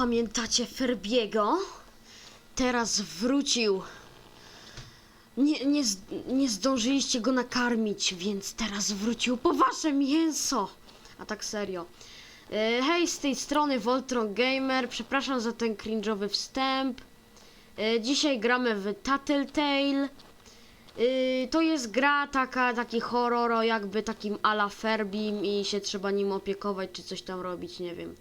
Pamiętacie Ferbiego? Teraz wrócił. Nie, nie, nie zdążyliście go nakarmić, więc teraz wrócił po wasze mięso. A tak serio. E, Hej, z tej strony Voltron Gamer. Przepraszam za ten cringe'owy wstęp. E, Dzisiaj gramy w Tattletale. Y, to jest gra taka, taki horror, jakby takim ala Ferbim i się trzeba nim opiekować, czy coś tam robić, nie wiem.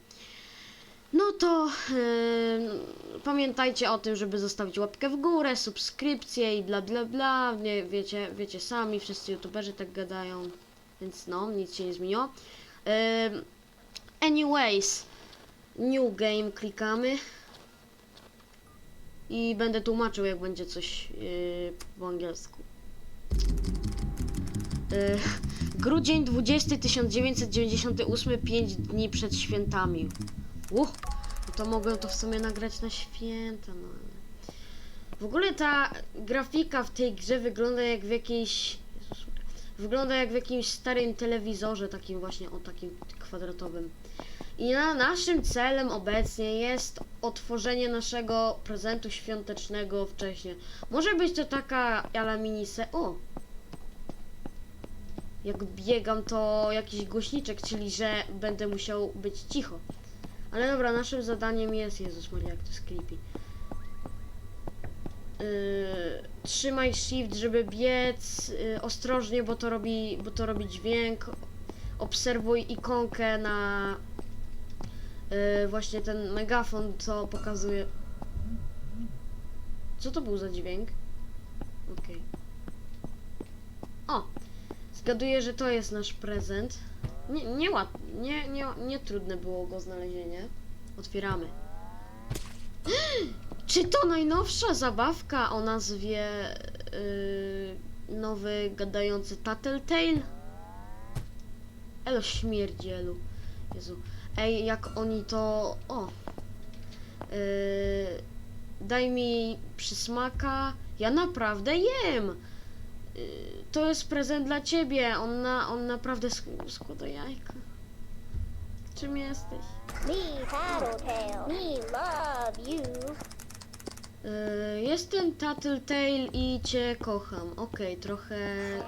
No to y, pamiętajcie o tym, żeby zostawić łapkę w górę, subskrypcję i bla bla bla. Nie, wiecie, wiecie sami, wszyscy youtuberzy tak gadają, więc no, nic się nie zmieniło. Y, anyways, new game klikamy. I będę tłumaczył, jak będzie coś yy, po angielsku. Yy, grudzień 20 1998, 5 dni przed świętami. Uch, no to mogę to w sumie nagrać na święta, no ale... W ogóle ta grafika w tej grze wygląda jak w jakiejś... Wygląda jak w jakimś starym telewizorze, takim właśnie, o takim kwadratowym. I na naszym celem obecnie jest otworzenie naszego prezentu świątecznego wcześniej. Może być to taka ala mini se... O! Jak biegam to jakiś głośniczek, czyli że będę musiał być cicho. Ale dobra, naszym zadaniem jest... Jezus Maria, jak to jest creepy. Yy, trzymaj shift, żeby biec yy, ostrożnie, bo to robi, bo to robi dźwięk. Obserwuj ikonkę na Yy, właśnie ten megafon, co pokazuje. Co to był za dźwięk? Okej. O! Zgaduję, że to jest nasz prezent. Nie, nie, łat, nie, nie, nie trudne było go znalezienie. Otwieramy. Czy to najnowsza zabawka o nazwie yy, nowy gadający Tattletale? Elo śmierdzielu. Jezu. Ej, jak oni to. O! Yy, daj mi przysmaka. Ja naprawdę jem! Yy, to jest prezent dla ciebie. On, na, on naprawdę sk- składa jajka. Czym jesteś? Me, Tattletale. Me, love you. Yy, jestem Tattletale i cię kocham. Okej, trochę.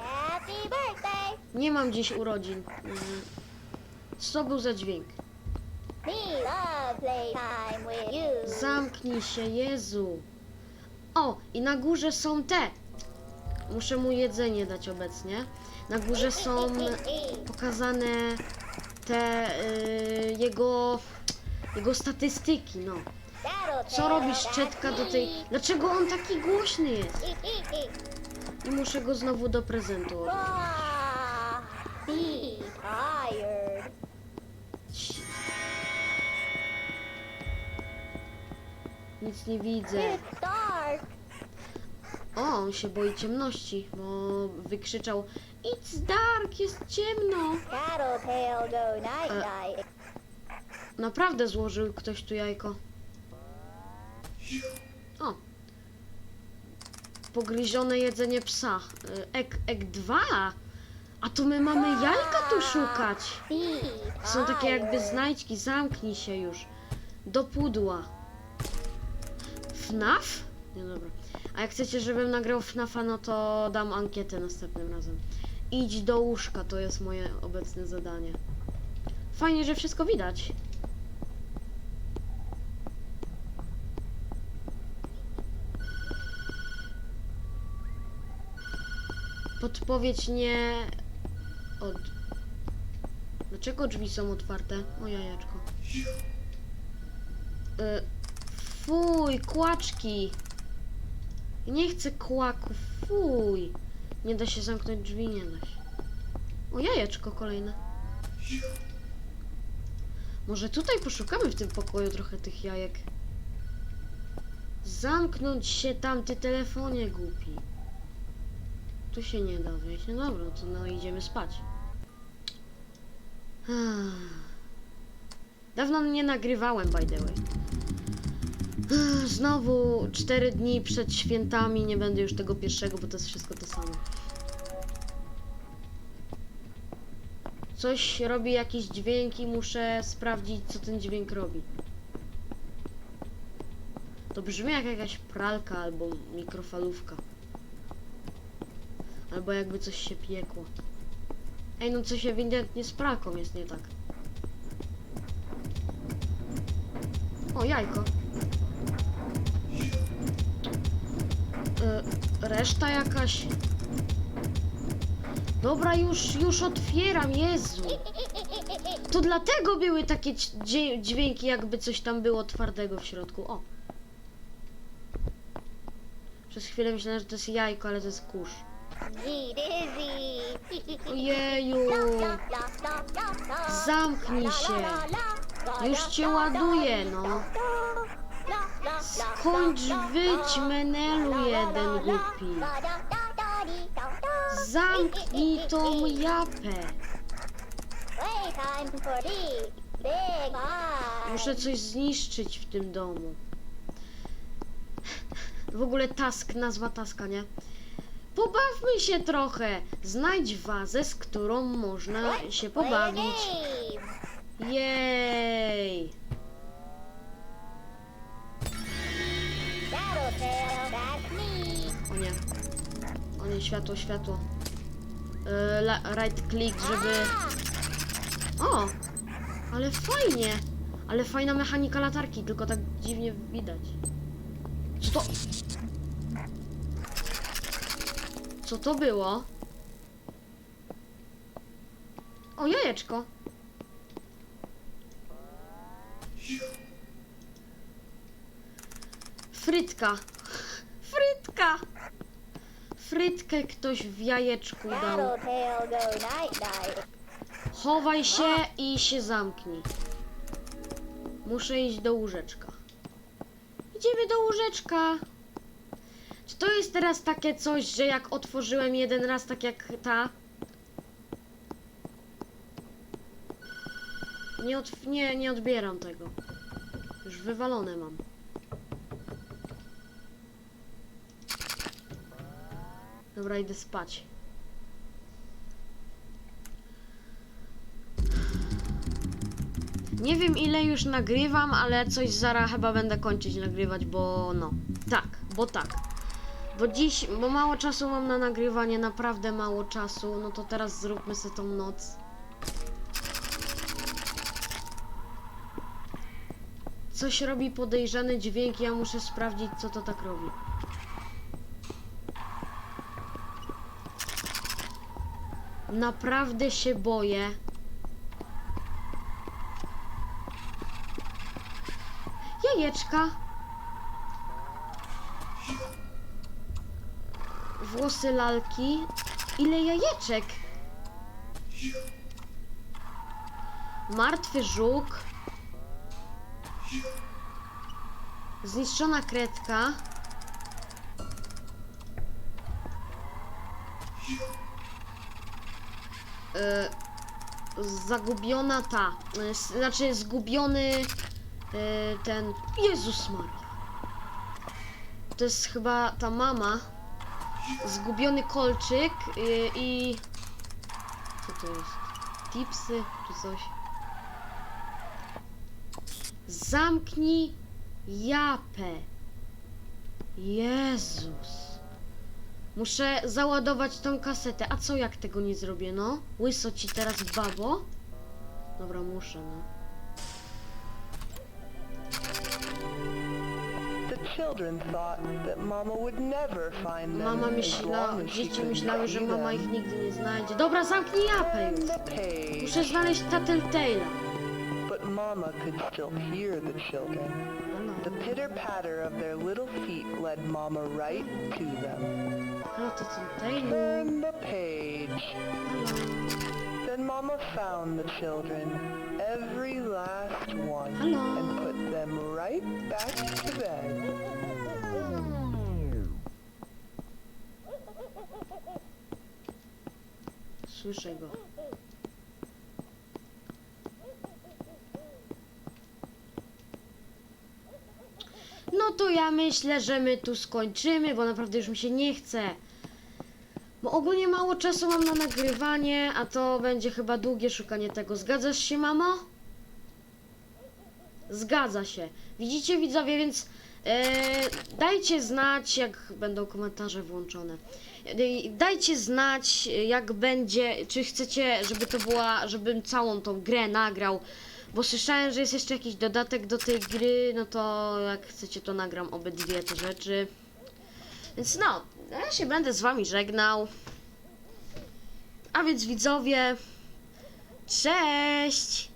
Happy birthday. Nie mam dziś urodzin. Yy, co był za dźwięk? Me, love playtime with you. Zamknij się, Jezu. O, i na górze są te. Muszę mu jedzenie dać obecnie. Na górze są pokazane te y, jego jego statystyki, no. Co robi szczetka do tej... Dlaczego on taki głośny jest? I muszę go znowu do prezentu. Nic nie widzę. O, on się boi ciemności, bo wykrzyczał It's dark, jest ciemno. Night. Naprawdę złożył ktoś tu jajko. O. Pogryzione jedzenie psa. Y, Ek, ek 2. A to my mamy jajka tu szukać. Są takie jakby znajdźki. Zamknij się już. Do pudła. FNAF? Nie dobra. A jak chcecie, żebym nagrał FNAFa, no to dam ankietę następnym razem. Idź do łóżka, to jest moje obecne zadanie. Fajnie, że wszystko widać. Podpowiedź nie od. Dlaczego drzwi są otwarte? O jajeczko. Y, fuj, kłaczki. Nie chcę kłaków, fuj. Nie da się zamknąć drzwi, nie da się. O jajeczko kolejne. Może tutaj poszukamy w tym pokoju trochę tych jajek. Zamknąć się tam, ty telefonie głupi. Tu się nie da wyjść. No dobra, to no idziemy spać. Dawno nie nagrywałem, by the way. Znowu 4 dni przed świętami, nie będę już tego pierwszego, bo to jest wszystko to samo. Coś robi jakieś dźwięki, muszę sprawdzić, co ten dźwięk robi. To brzmi jak jakaś pralka albo mikrofalówka. Albo jakby coś się piekło. Ej, no coś ewidentnie z pralką jest nie tak. O, jajko. Y, reszta jakaś. Dobra, już, już otwieram, Jezu. To dlatego były takie dź- dźwię- dźwięki, jakby coś tam było twardego w środku. O. Przez chwilę myślałem, że to jest jajko, ale to jest kurz. Ojeju. Zamknij się. Już cię ładuję, no. Skończ wyć, menelu jeden głupi. Zamknij tą japę. Muszę coś zniszczyć w tym domu. W ogóle task, nazwa taska, nie? Pobawmy się trochę. Znajdź wazę, z którą można się pobawić. Jej! Światło, światło. Yy, right click, żeby... O! Ale fajnie! Ale fajna mechanika latarki, tylko tak dziwnie widać. Co to? Co to było? O, jajeczko. Frytka. Frytka. Frytkę ktoś w jajeczku dał. Tattletale go night night. Chowaj się i się zamknij. Muszę iść do łóżeczka. Idziemy do łóżeczka. Czy to jest teraz takie coś, że jak otworzyłem jeden raz, tak jak ta? Nie, otw- nie, nie odbieram tego. Już wywalone mam. Dobra, idę spać. Nie wiem ile już nagrywam, ale coś zaraz chyba będę kończyć nagrywać, bo no. Tak, bo tak. Bo dziś, bo mało czasu mam na nagrywanie, naprawdę mało czasu, no to teraz zróbmy sobie tą noc. Coś robi podejrzany dźwięk, ja muszę sprawdzić co to tak robi. Naprawdę się boję. Jajeczka. Włosy lalki. Ile jajeczek? Martwy żuk. Zniszczona kredka. Zagubiona ta. s- Znaczy zgubiony e, ten. Jezus Maria. To jest chyba ta mama. Zgubiony kolczyk i. Co to jest? Tipsy czy coś? Zamknij japę. Jezus. Muszę załadować tą kasetę. A co jak tego nie zrobię, no? Łyso ci teraz babo? Dobra, muszę, no. Mama would never find them Mama as myśla, long as she dzieci myślały, że mama ich nigdy nie znajdzie. Dobra, zamknij japę już. Muszę znaleźć Tattletale'a. But Mama could still hear the children. The pitter patter of their little feet led Mama right to them. Halo Tattletale'u. Turn the page. Then Mama found the children, every last one, Hello. and put them right back to bed. Słyszę go. No to ja myślę, że my tu skończymy, bo naprawdę już mi się nie chce. Bo ogólnie mało czasu mam na nagrywanie, a to będzie chyba długie szukanie tego. Zgadzasz się, mamo? Zgadza się. Widzicie, widzowie, więc E, dajcie znać, jak będą komentarze włączone. E, Dajcie znać, jak będzie, czy chcecie, żeby to była, żebym całą tą grę nagrał. Bo słyszałem, że jest jeszcze jakiś dodatek do tej gry, no to jak chcecie, to nagram obydwie te rzeczy. Więc no, ja się będę z wami żegnał. A więc widzowie, cześć!